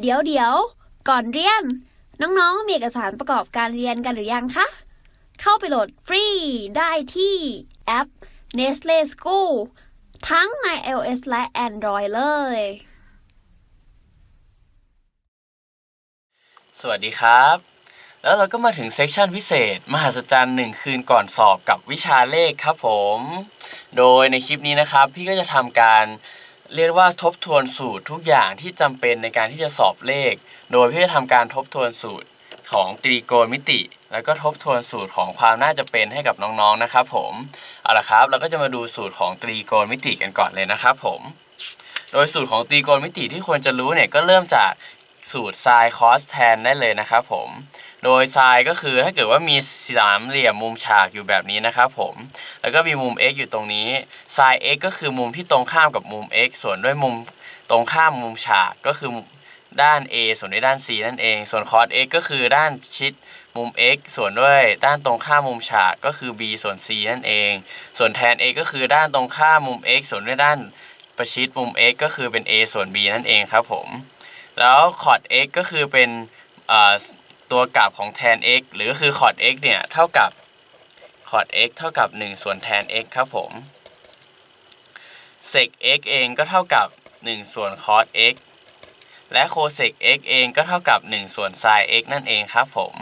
เดี๋ยวเดี๋ยว ก่อนเรียน น้องๆ มีเอกสารประกอบการเรียนกันหรือยังคะ เข้าไปโหลดฟรีได้ที่แอป Nestle School ทั้งใน iOS และ Android เลย สวัสดีครับ แล้วเราก็มาถึงเซสชันพิเศษ มหัศจรรย์หนึ่งคืนก่อนสอบกับวิชาเลขครับผม โดยในคลิปนี้นะครับ พี่ก็จะทำการ เรียกว่าทบทวนสูตรทุกอย่างที่จำเป็นในการที่จะสอบเลข โดยพี่จะทำการทบทวนสูตรของตรีโกณมิติ แล้วก็ทบทวนสูตรของความน่าจะเป็นให้กับน้องๆนะครับผมเอาละครับเราก็จะมาดูสูตรของตรีโกณมิติกันก่อนเลยนะครับผม โดยสูตรของตรีโกณมิติที่ควรจะรู้เนี่ยก็เริ่มจากสูตร sin cos tan ได้เลยนะครับผม โดย sin ก็คือถ้าเกิดว่ามีสามเหลี่ยมมุมฉากอยู่แบบนี้นะครับผม แล้วก็มีมุม x อยู่ตรงนี้ sin x ก็คือมุมที่ตรงข้ามกับมุม x ส่วนด้วยมุมตรงข้ามมุมฉากก็คือด้าน a ส่วนด้วยด้าน c นั่นเอง ส่วน cos x ก็คือด้านชิดมุม x ส่วนด้วยด้านตรงข้ามมุมฉากก็คือ b ส่วน c นั่นเอง ส่วน tan x ก็คือด้านตรงข้ามมุม x ส่วนด้วยด้านประชิดมุม x ก็คือเป็น a ส่วน b นั่นเองครับผม แล้ว cot x ก็คือเป็น ตัวกราฟของ tan x หรือก็คือ cot x เนี่ย เท่ากับ cot x เท่ากับ 1 ส่วน tan x ครับผม sec x เองก็เท่ากับ 1 ส่วน cos x และ cosec x เองก็เท่ากับ 1 ส่วน sin x นั่นเองครับผม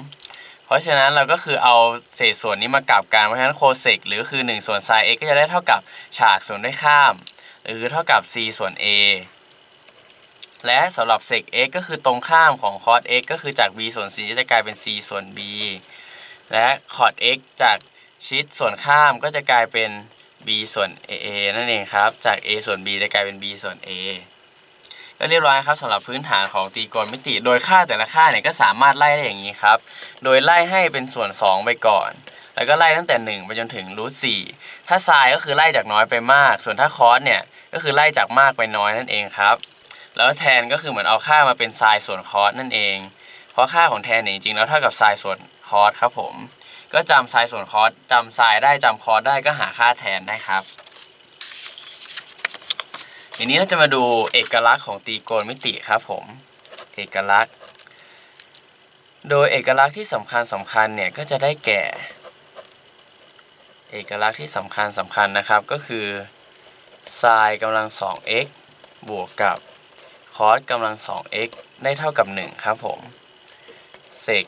เพราะฉะนั้นเราก็คือเอาเศษส่วนนี้มากลับกันเพราะฉะนั้น cosec หรือคือ 1 ส่วน sin x ก็จะได้เท่ากับฉากส่วนด้วยข้าม หรือเท่ากับ c ส่วน a และสำหรับ sec x ก็คือตรงข้ามของ cos x ก็คือจาก b ส่วน c จะกลายเป็น c ส่วน b และ cot x จากชิดส่วนข้ามก็จะกลายเป็น b ส่วน a นั่นเองครับ จาก a ส่วน b จะกลายเป็น b ส่วน a ก็เรียบร้อยครับสำหรับพื้นฐานของตรีโกณมิติ โดยค่าแต่ละค่าเนี่ยก็สามารถไล่ได้อย่างนี้ครับ โดยไล่ให้เป็นส่วน 2 ไปก่อน แล้วก็ไล่ตั้งแต่ 1 ไปจนถึงรูท4ถ้า sin ก็คือไล่จากน้อยไปมาก ส่วนถ้า cos เนี่ยก็คือไล่จากมากไปน้อยนั่นเองครับ แล้วแทนก็คือเหมือนเอาค่ามาเป็นไซน์ส่วนคอสนั่นเอง เพราะค่าของแทนเนี่ยจริงๆแล้วเท่ากับไซน์ส่วนคอสครับผม ก็จำไซน์ส่วนคอสจำไซน์ได้จำคอสได้ก็หาค่าแทนได้ครับทีนี้เราจะมาดูเอกลักษณ์ของตรีโกณมิติครับผม เอกลักษณ์ โดยเอกลักษณ์ที่สำคัญสำคัญเนี่ยก็จะได้แก่ เอกลักษณ์ที่สำคัญสำคัญนะครับก็คือไซน์กำลัง 2x บวกกับ คอสกำลัง 2x ได้เท่ากับ 1 ครับผมเศษ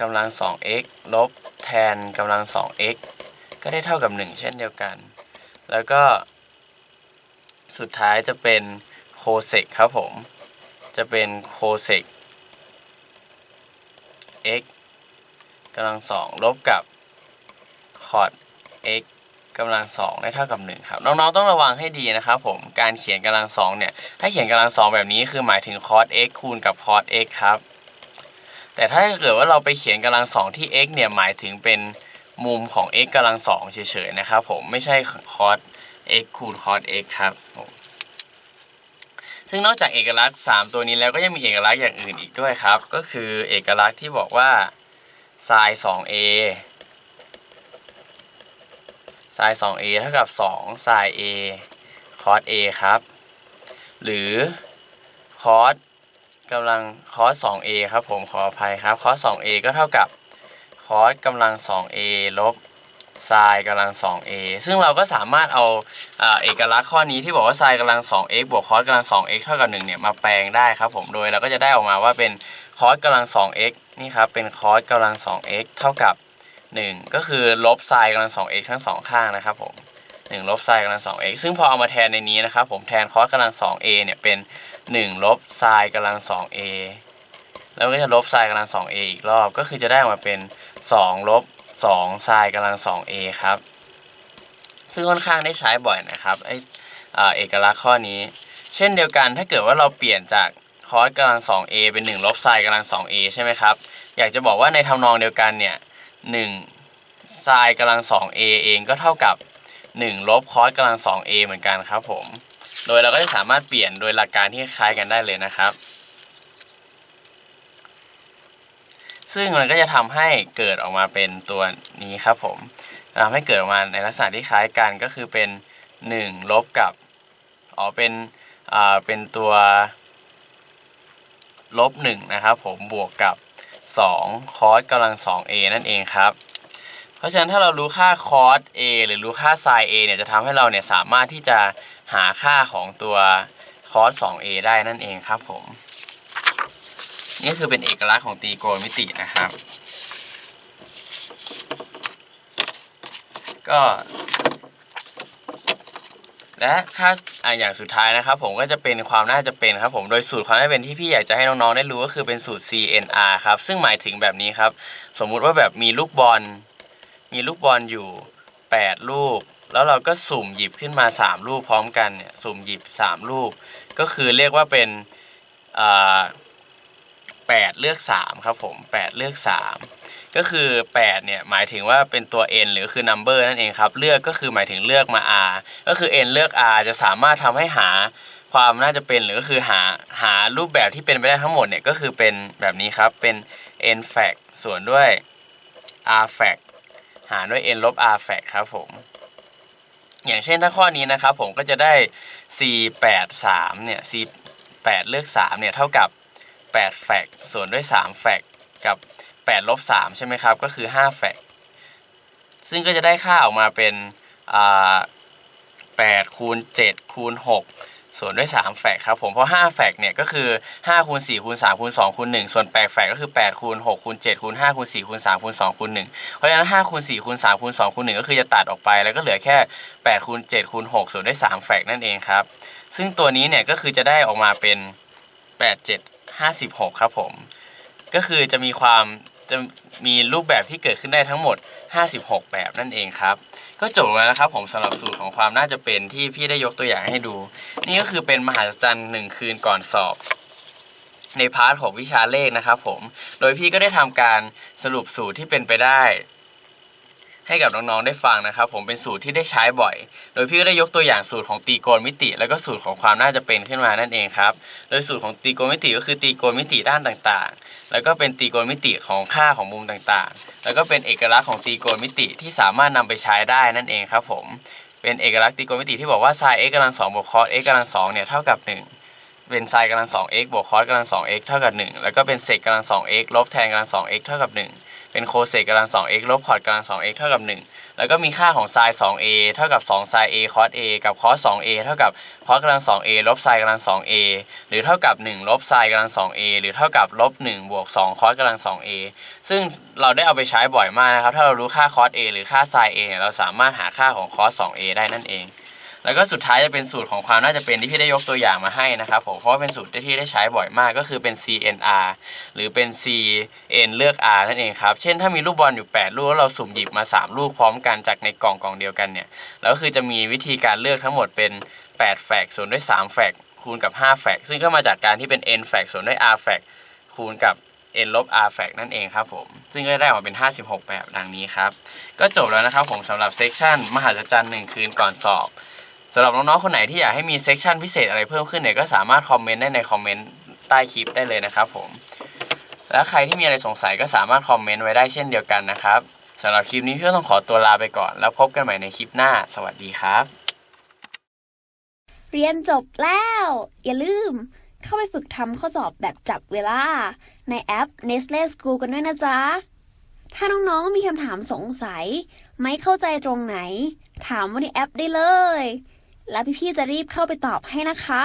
กำลัง 2x ลบแทนกำลัง 2x ก็ได้เท่ากับ 1 เช่นเดียวกัน แล้วก็ สุดท้ายจะเป็นโคเซกครับผม จะเป็นโคเซก x กำลัง 2 ลบกับคอส x กำลังสองได้เท่ากับ1ครับน้องๆต้องระวังให้ดีนะครับผมการเขียนกำลังสองเนี่ยถ้าเขียนกำลังสองแบบนี้คือหมายถึง cos x คูณกับ cos x ครับแต่ถ้าเกิดว่าเราไปเขียนกำลังสองที่ x เนี่ยหมายถึงเป็นมุมของ x กำลังสองเฉยๆนะครับผมไม่ใช่ cos x คูณ cos x ครับผมซึ่งนอกจากเอกลักษณ์ 3 ตัวนี้แล้วก็ยังมีเอกลักษณ์อย่างอื่นอีกด้วยครับ ก็คือเอกลักษณ์ที่บอกว่า sin 2a sin 2a เท่ากับ2 sin a cos a ครับ หรือ cos กำลัง cos 2a ครับผมขออภัยครับ cos 2a ก็เท่ากับ cos กำลัง 2a ลบ sin กำลัง 2a ซึ่งเราก็สามารถเอาเอกลักษณ์ข้อนี้ที่บอกว่า sin กำลัง 2x บวก cos กำลัง 2x เท่ากับ1เนี่ยมาแปลงได้ครับผมโดยเราก็จะได้ออกมาว่าเป็น cos กำลัง 2x นี่ครับเป็น cos กำลัง 2x เท่ากับ 1 ก็คือลบไซน์กำลัง 2x ทั้งสองข้างนะครับผม1ลบไซน์กำลัง 2x ซึ่งพอเอามาแทนในนี้นะครับผมแทนคอสกำลัง 2a เนี่ยเป็น 1 ลบไซน์กำลัง 2a แล้วก็จะลบไซน์กำลัง 2a อีกรอบ ก็คือจะได้ออกมาเป็น 2 ลบ2ไซน์กำลัง 2a ครับ ซึ่งค่อนข้างได้ใช้บ่อยนะครับไอเอกลักษณ์ข้อนี้ เช่นเดียวกันถ้าเกิดว่าเราเปลี่ยนจากคอสกำลัง 2a เป็น 1 ลบไซน์กำลัง 2a ใช่ไหมครับ อยากจะบอกว่าในทำนองเดียวกันเนี่ย 1ไซน์กำลัง 2a เองก็เท่ากับ 1 ลบคอสกำลัง 2a เหมือนกันครับผม โดยเราก็จะสามารถเปลี่ยนโดยหลักการที่คล้ายกันได้เลยนะครับ ซึ่งมันก็จะทำให้เกิดออกมาเป็นตัวนี้ครับผมทำให้เกิดออกมาในลักษณะที่คล้ายกันก็คือเป็น 1 ลบกับอ๋อเป็นอ่าเป็นตัวลบ1นะครับผมบวกกับ 2 คอสกำลัง 2a นั่นเองครับ เพราะฉะนั้นถ้าเรารู้ค่าคอส a หรือรู้ค่า sin a เนี่ยจะทำให้เราเนี่ยสามารถที่จะหาค่าของตัวคอส 2a ได้นั่นเองครับผม นี่คือเป็นเอกลักษณ์ของตรีโกณมิตินะครับ ก็ และค่าอะอย่างสุดท้ายนะครับ ผมก็จะเป็นความน่าจะเป็นครับผมโดยสูตรความน่าจะเป็นที่พี่อยากจะให้น้องๆได้รู้ก็คือเป็นสูตร CNR ครับซึ่งหมายถึงแบบนี้ครับ สมมุติว่าแบบมีลูกบอล มีลูกบอลอยู่ 8 ลูก แล้วเราก็สุ่มหยิบขึ้นมา 3 ลูกพร้อมกันเนี่ยสุ่มหยิบ 3 ลูก ก็คือเรียกว่าเป็นอ่า8เลือก3ครับผม 8 เลือก 3 ก็คือ8เนี่ยหมายถึงว่าเป็นตัว n หรือคือ number นั่นเองครับ เลือกก็คือหมายถึงเลือกมา r ก็คือ n เลือก r จะสามารถทำให้หาความน่าจะเป็นหรือก็คือหาหารูปแบบที่เป็นไปได้ทั้งหมดเนี่ยก็คือเป็นแบบนี้ครับเป็น n fact ส่วนด้วย r fact หารด้วย n ลบ r fact ครับผม อย่างเช่นถ้าข้อนี้นะครับผมก็จะได้ c 8 3เนี่ย c 8เลือก3เนี่ยเท่ากับ8แฟกส่วนด้วย3แฟกกับ 8ลบ3ใช่ไหมครับ ก็คือ 5 แฟกซึ่งก็จะได้ค่าออกมาเป็น8คูณ7คูณ6ส่วนด้วย 3 แฟกครับผม เพราะ 5 แฟกเนี่ยก็คือ 5คูณ4คูณ3คูณ2คูณ1ส่วน8แฟกก็คือ8คูณ6คูณ7คูณ5คูณ4คูณ3คูณ2คูณ1เพราะฉะนั้น5คูณ4คูณ3คูณ2คูณ1ก็คือจะตัดออกไป แล้วก็เหลือแค่8คูณ7คูณ6ส่วนด้วย 3 แฟกนั่นเองครับ ซึ่งตัวนี้เนี่ยก็คือจะได้ออกมาเป็น 8 7 56 ครับผม ก็คือจะมีความ จะมีรูปแบบที่เกิดขึ้นได้ทั้งหมด 56 แบบนั่นเองครับ ก็จบแล้วนะครับผมสำหรับสูตรของความน่าจะเป็นที่พี่ได้ยกตัวอย่างให้ดู นี่ก็คือเป็นมหาจรรย์หนึ่งคืนก่อนสอบ ในพาร์ทของวิชาเลขนะครับผม โดยพี่ก็ได้ทำการสรุปสูตรที่เป็นไปได้ ให้กับน้องๆได้ฟังนะครับ ผมเป็นสูตรที่ได้ใช้บ่อย โดยพี่ก็ได้ยกตัวอย่างสูตรของตรีโกณมิติ แล้วก็สูตรของความน่าจะเป็นขึ้นมานั่นเองครับ โดยสูตรของตรีโกณมิติก็คือตรีโกณมิติด้านต่างๆ แล้วก็เป็นตรีโกณมิติของค่าของมุมต่างๆ แล้วก็เป็นเอกลักษณ์ของตรีโกณมิติที่สามารถนำไปใช้ได้นั่นเองครับ ผมเป็นเอกลักษณ์ตรีโกณมิติที่บอกว่า sin x กำลัง2บวก cos x กำลัง2เนี่ยเท่ากับ 1เป็น sin กำลัง 2x บวก cos กำลัง 2x เท่ากับ 1 แล้วก็เป็น sec กำลัง 2x ลบ tan กำลัง 2x เท่ากับ 1 เป็น cosec กำลัง 2x ลบ cot กำลัง 2x เท่ากับ 1 แล้วก็มีค่าของ sin 2a เท่ากับ2 sin a cos a กับ cos 2a เท่ากับ cos กำลัง 2a ลบ sin กำลัง 2a หรือเท่ากับ 1 ลบ sin กำลัง 2a หรือเท่ากับลบ1บวก2 cos กำลัง 2a ซึ่งเราได้เอาไปใช้บ่อยมากนะครับ ถ้าเรารู้ค่า cos a หรือค่า sin a เนี่ยเราสามารถหาค่าของ cos 2a ได้นั่นเอง แล้วก็สุดท้ายจะเป็นสูตรของความน่าจะเป็นที่พี่ได้ยกตัวอย่างมาให้นะครับผมเพราะว่าเป็นสูตรที่ได้ใช้บ่อยมากก็คือเป็น CNR หรือเป็น CN เลือก R นั่นเองครับเช่นถ้ามีลูกบอลอยู่ 8 ลูกแล้วเราสุ่มหยิบมา 3 ลูกพร้อมกันจากในกล่องกล่องเดียวกันเนี่ยแล้วก็คือจะมีวิธีการเลือกทั้งหมดเป็น 8 แฟกส่วนด้วย 3 แฟกคูณกับ 5 แฟกซึ่งก็มาจากการที่เป็น n แฟกส่วนด้วย r แฟกคูณกับ n ลบ r แฟกนั่นเองครับผม ซึ่งก็ได้ออกมาเป็น 56 แบบดังนี้ครับ ก็จบแล้วนะครับผมสำหรับเซกชันมหัศจรรย์หนึ่งคืนก่อนสอบ สำหรับน้องๆคนไหนที่อยากให้มีเซกชันพิเศษอะไรเพิ่มขึ้นเนี่ยก็สามารถคอมเมนต์ได้ในคอมเมนต์ใต้คลิปได้เลยนะครับผม แล้วใครที่มีอะไรสงสัยก็สามารถคอมเมนต์ไว้ได้เช่นเดียวกันนะครับสำหรับคลิปนี้พี่ต้องขอตัวลาไปก่อน แล้วพบกันใหม่ในคลิปหน้า สวัสดีครับ เรียนจบแล้ว อย่าลืม เข้าไปฝึกทำข้อสอบแบบจับเวลา ในแอป Nestle School กันด้วยนะจ๊ะ ถ้าน้องๆมีคำถามสงสัย ไม่เข้าใจตรงไหน ถามว่าในแอปได้เลย แล้วพี่ๆจะรีบเข้าไปตอบให้นะคะ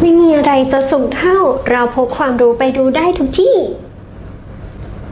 ไม่มีอะไรจะสูงเท่า เราพกความรู้ไปดูได้ทุกที่